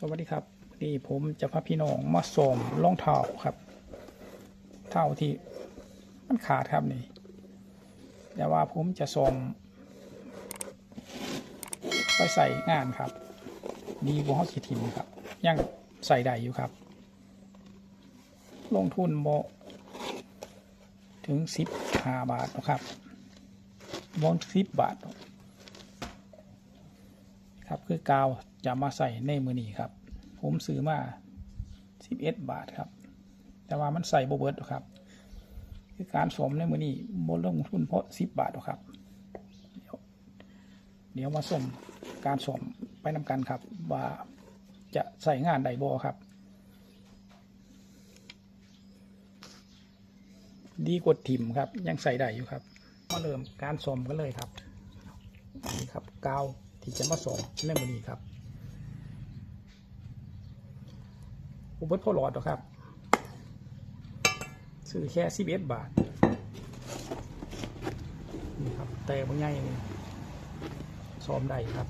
สวัสดีครับนี่ผมจะพาพี่น้องมาส่อมรองเท้าครับเท้าที่มันขาดครับนี่ แต่ว่าผมจะส่อมไปใส่งานครับ ดีกว่าห้องขีทิมครับ ยังใส่ได้อยู่ครับ ลงทุนโบถึงสิบห้าบาทนะครับบนสิบบาท ครับคือกาวจะมาใส่ในมือนี้ครับ ผมซื้อมา11 บาทครับ แต่ว่ามันใส่โบเบิร์ตครับ คือการสวมในมือนี้โบลงทุนเพราะ10 บาทครับ เดี๋ยวมาสมการสวมไปนำกันครับ ว่าจะใส่งานใดโบครับ ดีกว่าทิมครับยังใส่ได้อยู่ครับ มาเริ่มการสวมกันเลยครับนี่ครับกาว ที่จะมาส่งในมือนี้ครับอุปกรณ์พอหลอดหรอครับซื้อแค่สิบเอ็ดบาท นี่ครับ แต่บางใหญ่นี่ซ้อมได้ครับ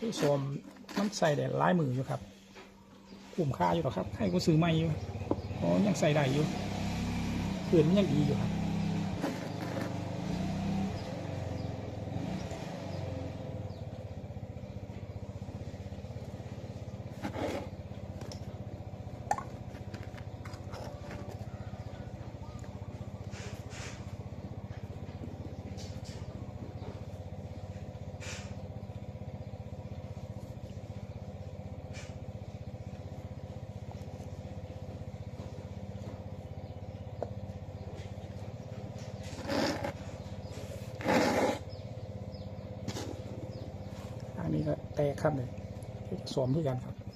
ผู้ชมมันใส่ได้ลายมืออยู่ครับคุ้มค่าอยู่หรอครับให้กูซื้อใหม่อยู่อ๋อยังใส่ได้อยู่เพื่อนมันยังดีอยู่ครับ อันนี้ก็ แต่ครับเลยสวมด้วยกันครับ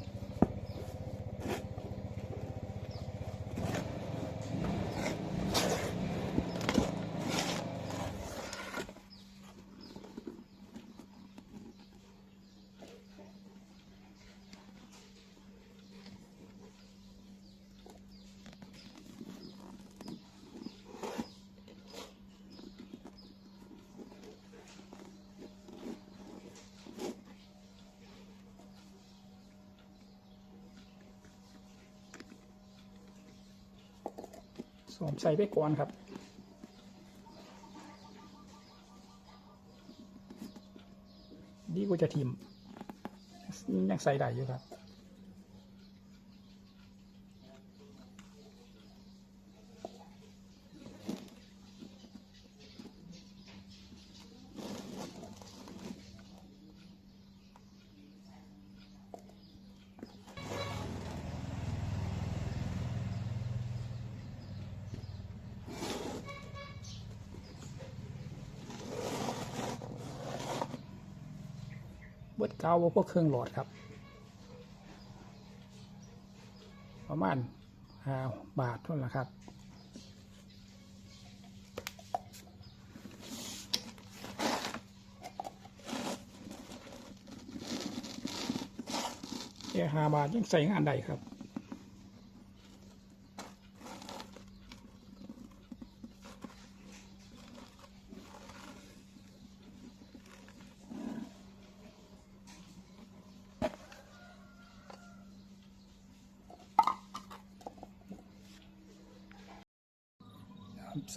สวมใส่ไปก่อนครับดีกว่าจะทิมยังใส่ได้อยู่ครับ บิดเก้าวพวกเครื่องหลอดครับ ประมาณห้าบาทเท่านั้นครับแค่ห้าบาทยังใส่งานได้ครับ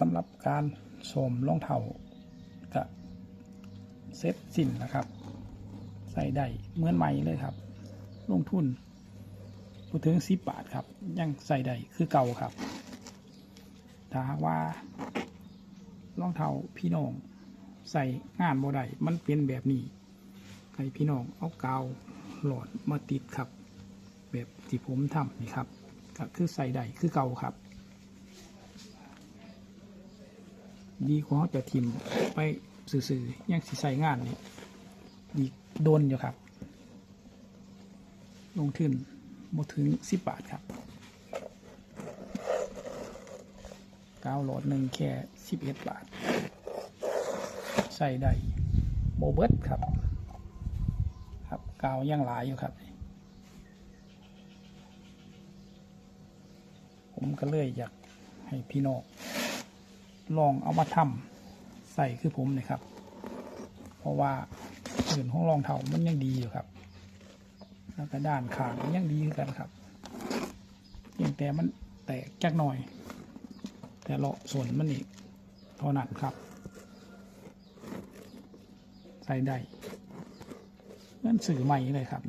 สำหรับการสวมรองเท้ากับเซ็ตสินนะครับ ใส่ได้เหมือนใหม่เลยครับ ลงทุนพูดถึงสิบบาทครับ ยังใส่ได้คือเก่าครับ ถ้าหากว่ารองเท้าพี่น้องใส่งานบ่ได้มันเป็นแบบนี้ให้พี่น้องเอากาวหลอดมาติดครับ แบบที่ผมทำนี่ครับก็คือใส่ได้คือเก่าครับ ดีกว่าเขาจะทิมไปสื่อๆยังสิใส่งานนี่ดีโดนอยู่ครับ ลงทุนหมดถึงสิบบาทครับก้าวหลอดหนึ่งแค่สิบเอ็ดบาท ใส่ได้โบเบิร์ตครับ ครับกาวยังหลายอยู่ครับ ผมก็เลยอยากให้พี่น้อง ลองเอามาทำใส่คือผมเลยครับ เพราะว่าอื่นของรองเท้ามันยังดีอยู่ครับ แล้วก็ด้านขางยังดีคือกันครับเพียงแต่มันแตกจักหน่อย แต่เลาะส่วนมันอีกเท่านั้นครับ ใส่ได้เงื่นสื่อใหม่เลยครับ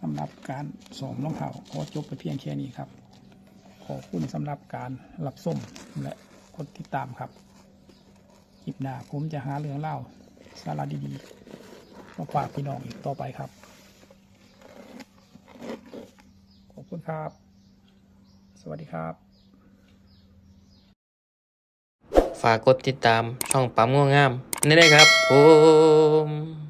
สำหรับการสอมรองเท้าขอจบไปเพียงแค่นี้ครับ ขอบคุณสำหรับการรับส้มและกดติดตามครับคลิปหน้าผมจะหาเรื่องเล่าสาระดีๆมาฝากพี่น้องอีกต่อไปครับ ขอบคุณครับ สวัสดีครับ ฝากกดติดตามช่องปั๊มง่วงงามนี่ได้ครับผม